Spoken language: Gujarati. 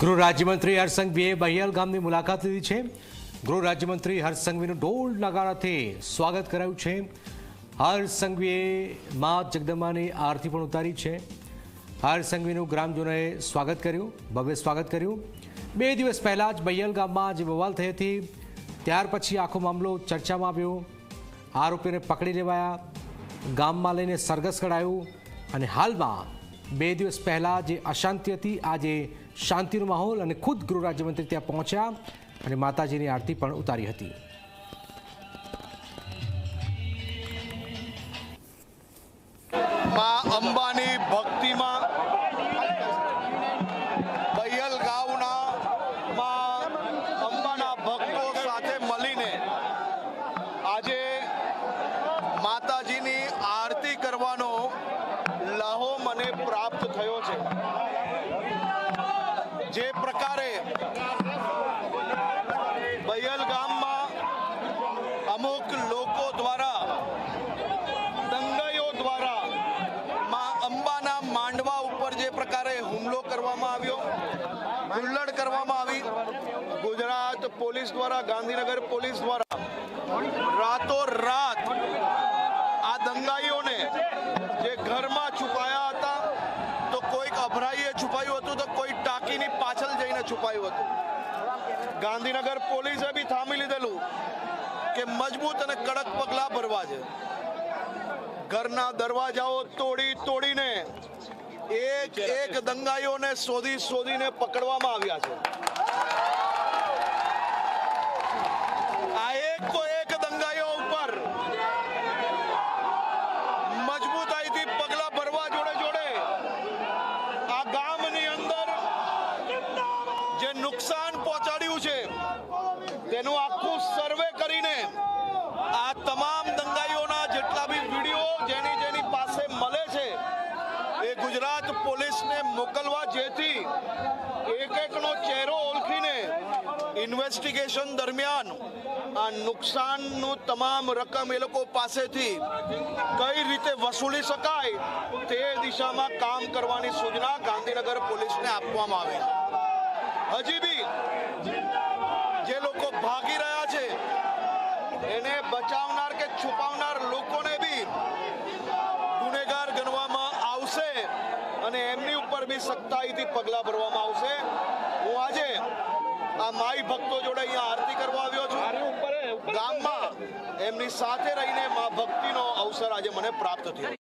ગૃહ રાજ્યમંત્રી હરસંઘવીએ સંઘવીએ બહિયાલ ગામની મુલાકાત લીધી છે. ગૃહ રાજ્યમંત્રી હર્ષ સંઘવીનું ઢોલ નગારાથી સ્વાગત કરાયું છે. હર્ષસંઘવીએ મા જગદંબાની આરતી પણ ઉતારી છે. હરસંઘવીનું સંઘવીનું ગ્રામજનોએ સ્વાગત કર્યું, ભવ્ય સ્વાગત કર્યું. બે દિવસ પહેલાં જ બહિયાલ ગામમાં જે બવાલ થઈ હતી, ત્યાર પછી આખો મામલો ચર્ચામાં આવ્યો. આરોપીને પકડી લેવાયા, ગામમાં લઈને સરઘસ કઢાયું અને હાલમાં બે દિવસ પહેલાં જે અશાંતિ હતી, આજે શાંતિનો માહોલ અને ખુદ ગૃહ રાજ્યમંત્રી ત્યાં પહોંચ્યા અને માતાજીની આરતી પણ ઉતારી હતી. જે પ્રકારે બયલ ગામમાં અમુક લોકો દ્વારા, દંગાઈઓ દ્વારા માં અંબાના માંડવા ઉપર જે પ્રકારે હુમલો કરવામાં આવ્યો, હુલ્લડ કરવામાં આવી. ગુજરાત પોલીસ દ્વારા, ગાંધીનગર પોલીસ દ્વારા રાતો રાત આ દંગાઈઓને જે ઘરમાં છુપાયા હતા, તો કોઈક અભરાઈએ છુપાયું ટાંકીની પાછળ જઈને છુપાયું હતું. ગાંધીનગર પોલીસે બી થામી લીધેલું કે મજબૂત અને કડક પગલાં ભરવા છે. ઘરના દરવાજાઓ તોડી તોડીને એક એક દંગાઈઓને શોધી શોધીને પકડવામાં આવ્યા છે. આ એક તો એક દંગાઈઓ ઉપર મજબૂતાઈથી પગલા ભરવા જોડે જોડે આ ગામની અંદર જે નુકસાન પહોંચાડ્યું છે, તેનું આખું સર્વે કરીને આ તમામ દંગાઈઓના જેટલા બી વીડિયો જેની જેની પાસે મળે છે, એ ગુજરાત પોલીસને મોકલવા જેથી એક એકનો ચહેરો ઓળખીને ઇન્વેસ્ટિગેશન દરમિયાન આ નુકસાનનું તમામ રકમ એ લોકો પાસેથી કઈ રીતે વસૂલી શકાય તે દિશામાં કામ કરવાની સૂચના ગાંધીનગર પોલીસને આપવામાં આવી. હજી બી જે લોકો ભાગી રહ્યા છે એને બચાવનાર કે છુપાવનાર લોકોને બી ગુનેગાર ગણવામાં આવશે અને એમની ઉપર બી સખ્તાઈથી પગલાં ભરવામાં આવશે. હું આજે આ માઈ ભક્તો જોડે અહીંયા આરતી કરવા આવ્યો છું. ગામમાં એમની સાથે રહીને મા ભક્તિનો અવસર આજે મને પ્રાપ્ત થયો.